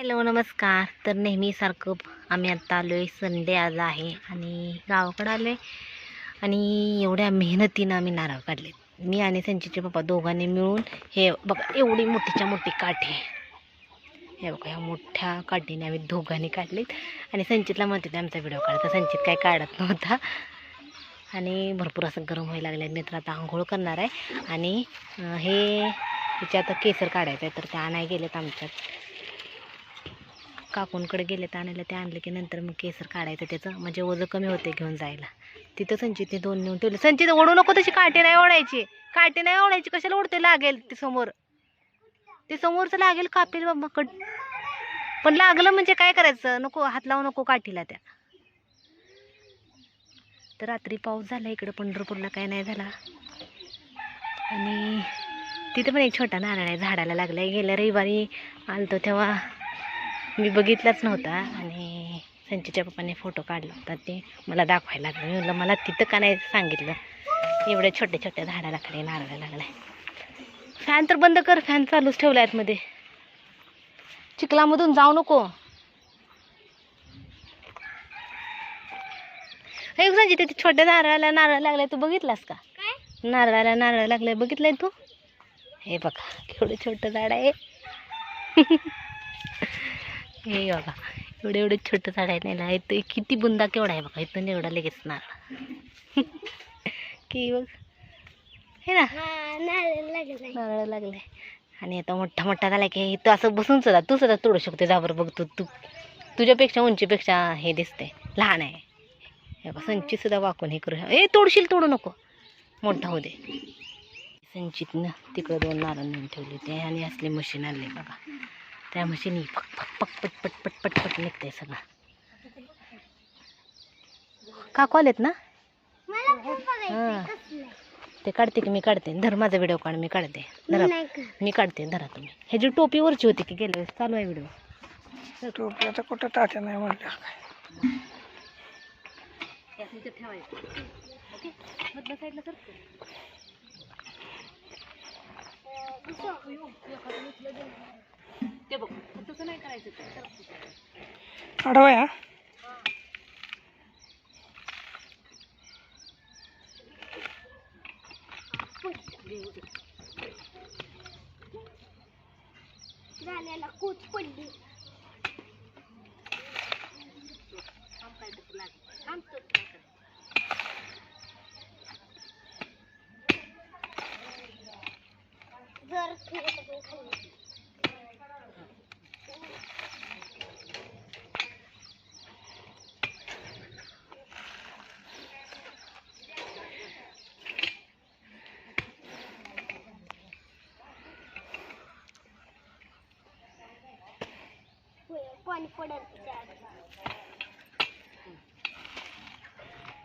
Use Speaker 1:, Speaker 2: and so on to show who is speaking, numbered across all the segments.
Speaker 1: Hello नमस्कार. तर नेहमीसारखं आम्ही आत्ता आलो आहे संडे आज आहे आणि गावाकडं आलो आहे आणि एवढ्या मेहनतीनं आम्ही नारळ काढले मी आणि संचितचे पप्पा दोघांनी मिळून हे बघा एवढी मोठीच्या मोठी काठी हे बघा ह्या मोठ्या काठीने आम्ही दोघांनी काढलीत आणि संचितला म्हणते होते आमचा व्हिडिओ काढता संचित काय काढत नव्हता. आणि भरपूर असं गरम व्हायला लागलं मी तर आता आंघोळ करणार आहे. आणि हे तिचे आता केसर काढायचं आहे तर ते आणाय गेलेत आमच्यात. काकूंकडे गेले तर आणायला ते आणलं की नंतर मग केसर काढायचं त्याचं. म्हणजे ओझं कमी होते घेऊन जायला. तिथं संचित दोन नेऊन ठेवले. संचित ओढू नको तशी काठी नाही ओढायची. काठी नाही ओढायची कशाला ओढते लागेल ते समोर. ते समोरचं लागेल कापेल बाबा कट पण लागलं म्हणजे काय करायचं? नको हात लावू नको काठीला त्या. तर रात्री पाऊस झाला इकडं पंढरपूरला काय नाही झाला. आणि तिथं पण एक छोटा नारळ आहे झाडाला लागलाय. गेल्या रविवारी आलतो तेव्हा मी बघितलाच नव्हता आणि संचितच्या पप्पाने फोटो काढला होता. ते मला दाखवायला लागलं. मी म्हटलं मला तिथं का नाही सांगितलं? एवढ्या छोट्या छोट्या झाडाला खाली नारळ लागलाय फॅन तर बंद कर फॅन चालूच ठेवला आतमध्ये. चिखलामधून जाऊ नको. हे संजित ते छोट्या नारळाला नारळ लागलाय. तू बघितलास का? नारळाला नारळ लागलाय. बघितलंय तू? हे बघा केवढं छोटं झाड आहे. हे बघा एवढं एवढं छोटं झाड आहे नाही इथं किती बुंदा केवढा आहे बघा इथून एवढा लगेच नारळ की बघ. हे ना. नारळ लागले आणि आता मोठा मोठा झाला की इथं असं बसून सुद्धा तू सुद्धा तोडू शकते जाबर बघ तू तू. तुझ्यापेक्षा उंचीपेक्षा हे दिसते लहान आहे. हे बघ संचित सुद्धा वाकून हे करू ए तोडशील तोडू नको. मोठा होऊ दे. संचितनं तिकडं दोन नारळ नेऊन ठेवले ते आणि असले मशीन आणले बघा. त्या मशीनी पक पक पक पट पट पट पट पट निघते सगळं. काकू आलेत ना? हां. ते काढते की मी काढते. धर माझा व्हिडिओ काढ मी काढते. धरा. मी काढते धरा तुम्ही. ह्याची टोपी वरची होती की गेल्या वेळेस चालू आहे व्हिडिओ
Speaker 2: टोपल्याचं कुठं तात्या नाही म्हणलं
Speaker 1: ठेवायचं. ओके? मधल्या साईडला सर ते बघ तसं नाही करायचं ते. सरकतं.
Speaker 2: आडवा हा
Speaker 3: झाल्याला कूच पडली. जर पाणी पडत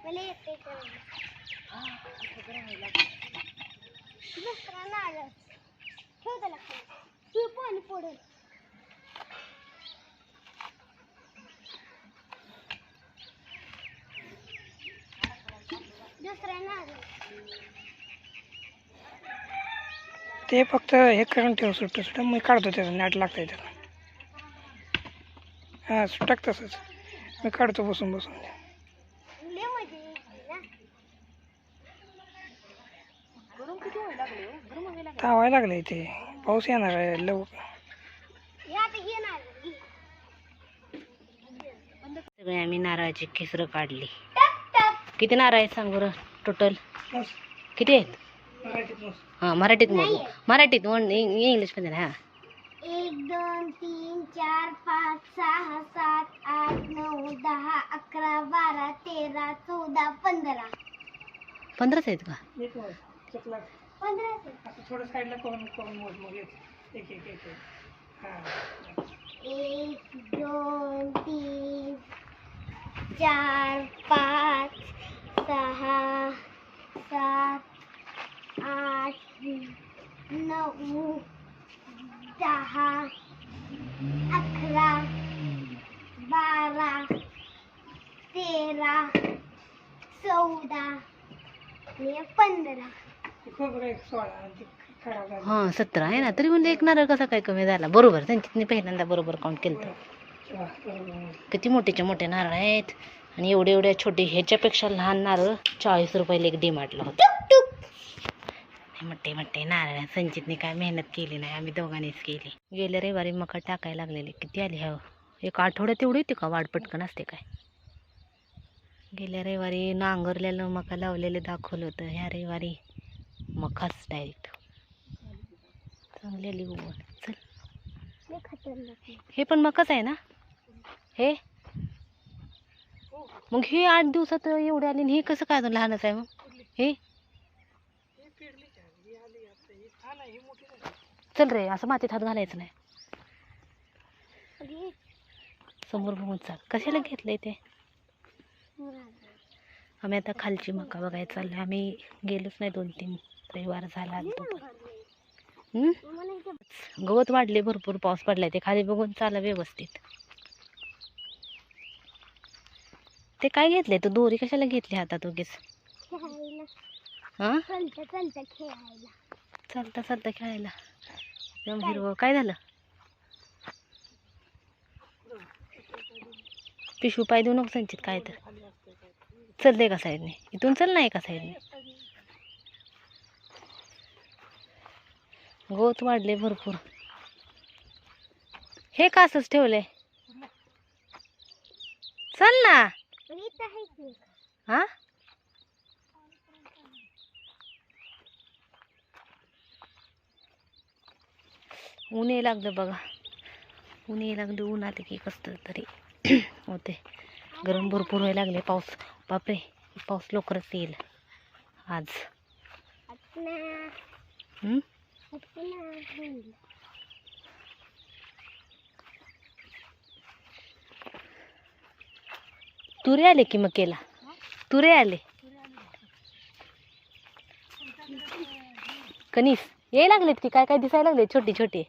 Speaker 3: मला येते दुसरा नाळ ठेव त्याला तू पाणी दुसरा
Speaker 2: ते फक्त हे करून ठेव सुट्ट सुट्ट. मी काढतो त्याचं नॅट लागतंय त्याला. हां सुटक तसंच. मी काढतो बसून बसून.
Speaker 1: व्हायला लागले हो? गरम व्हायला लागले.
Speaker 2: तावायला लागले ते पाऊस येणार आहे लव
Speaker 3: आता घे नारळ घे.
Speaker 1: सगळे आम्ही नारळाची खिसरं काढली. किती नारळ आहेत सांग बरं टोटल किती आहेत? हां मराठीत मग. मराठीत वन इंग्लिशमध्ये नाही हां.
Speaker 3: एक दोन तीन चार पाच सहा सात आठ नऊ दहा अकरा बारा तेरा चौदा पंधरा.
Speaker 1: पंधराच आहेत का?
Speaker 3: पंधरा
Speaker 2: असं थोडं साईडला करून करून मोज मग एक एक एक एक. हां.
Speaker 3: एक दोन तीन चार पाच सहा सात आठ नऊ दहा अकरा बारा तेरा चौदा आणि पंधरा.
Speaker 1: हां सतरा आहे ना तरी म्हणजे एक नारळ कसा काय कमी झाला? बरोबर त्यांच्यातनी पहिल्यांदा बरोबर काउंट केलं
Speaker 2: बरोबर. किती
Speaker 1: मोठेचे मोठे नारळ आहेत. आणि एवढे एवढे छोटे ह्याच्यापेक्षा लहान नारळ चाळीस रुपयाला एक डीमार्टला होते. मोठे मोठे नारळ संचितने काय मेहनत केली नाही आम्ही दोघांनीच केली. गेल्या रविवारी मका टाकायला लागलेले किती आली हो? एक आठवड्यात एवढी होती का वाढ पटकन असते काय? गेल्या रविवारी नांगरलेलं मका लावलेलं दाखवलं होतं ह्या रविवारी मकाच डायरेक्ट चांगली उगवण. चल. हे पण मकाच आहे ना? हे? मग हे आठ दिवसात एवढे आले आणि हे कसं काय लहानच आहे मग? हे? चल रे असं मातीत हात घालायचं नाही. समोर बघून चाल कशाला घेतलंय ते. आम्ही आता खालची मका बघायला चाललोय. आम्ही गेलोच नाही दोन तीन रविवार झाला पण. गवत वाढले भरपूर पाऊस पडलाय. ते खाली बघून चाला व्यवस्थित. ते काय घेतलंय? तू दोरी कशाला घेतली हातात उगीच?
Speaker 3: खेळायला.
Speaker 1: हा?
Speaker 3: चालतं चालतं खेळायला.
Speaker 1: एकदम हिरवं. काय झालं? पिशू पाय देऊ नको संचित काय तर. चल दे का साईडने इथून चल नाही का साईडने गवत वाढले भरपूर. हे का असंच ठेवलंय? चल ना. हा? ऊन ये लागलं बघा. ऊन ये लागलं ऊन आले की कसं तरी होते. गरम भरपूर व्हायला लागले पाऊस. बापरे पाऊस लवकरच येईल. आज. तुरे आले की मग केला? तुरे आले. कनीस ये लागलेत की? काय काय दिसायला लागले छोटे छोटे?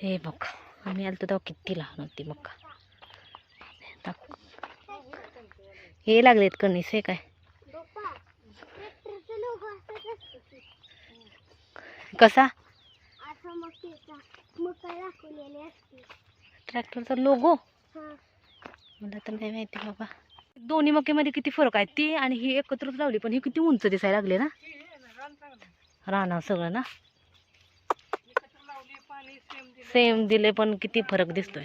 Speaker 1: हे बघ आम्ही आलो तेव्हा किती लहान होती मग दाख- हे लागलेत कणीस हे काय? कसा? ट्रॅक्टरचा लोगो मला तर नाही माहिती बाबा. दोन्ही मक्यामध्ये किती फरक आहे? ती आणि ही एकत्रच लावली पण ही किती उंच दिसायला लागले ना? राहणार सगळं ना? सेम दिले पण किती फरक दिसतोय.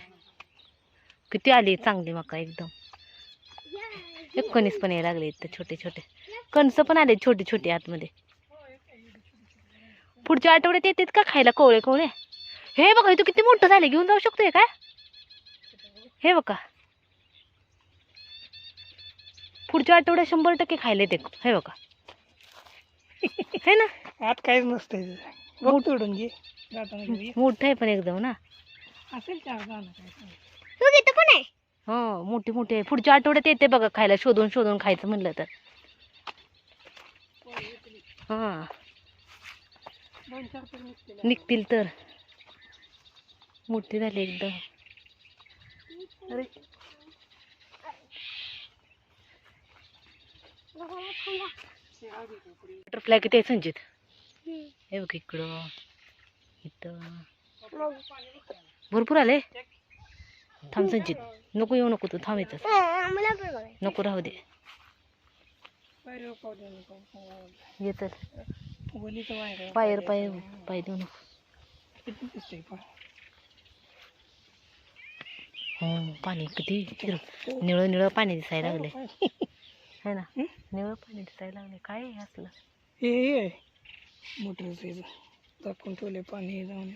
Speaker 1: किती आली चांगली मका एकदम. एक कणीस पण यायला लागले इथं छोटे छोटे. कणसं पण आले छोटे छोटे आतमध्ये. पुढच्या आठवड्यात येतात का खायला कोवळे कोवळे? हे बघा इथं किती मोठं झाले घेऊन जाऊ शकतोय काय? हे बघा. पुढच्या आठवड्यात शंभर टक्के खायला येते. हे बघा. हे ना?
Speaker 2: आत काहीच नसतंय. घे.
Speaker 1: मोठं आहे पण एकदम ना.
Speaker 2: असेल चार
Speaker 3: इथं पण आहे.
Speaker 1: हो मोठी मोठी आहे. पुढच्या आठवड्यात येते बघा खायला. शोधून शोधून खायचं म्हणलं तर. हां.
Speaker 2: निघतील.
Speaker 1: तर. मोठी झाली एकदम. अरे. बटरफ्लाय किती आहे संचित
Speaker 3: हम्म.
Speaker 1: हे बघ इकडं. इथं. भरपूर आले? थांब संचित. नको येऊ नको तू
Speaker 3: थांब इथं.
Speaker 1: नको राहू दे.
Speaker 2: येत
Speaker 1: पायर पाय पाय देऊ नको. हो पाणी किती निळं निळं पाणी दिसायला लागले है ना?
Speaker 2: हं?
Speaker 1: निळं पाणी दिसायला लागले काय असलं?
Speaker 2: हे मोटर दाखवून ठेवले पाणी हे जाऊन.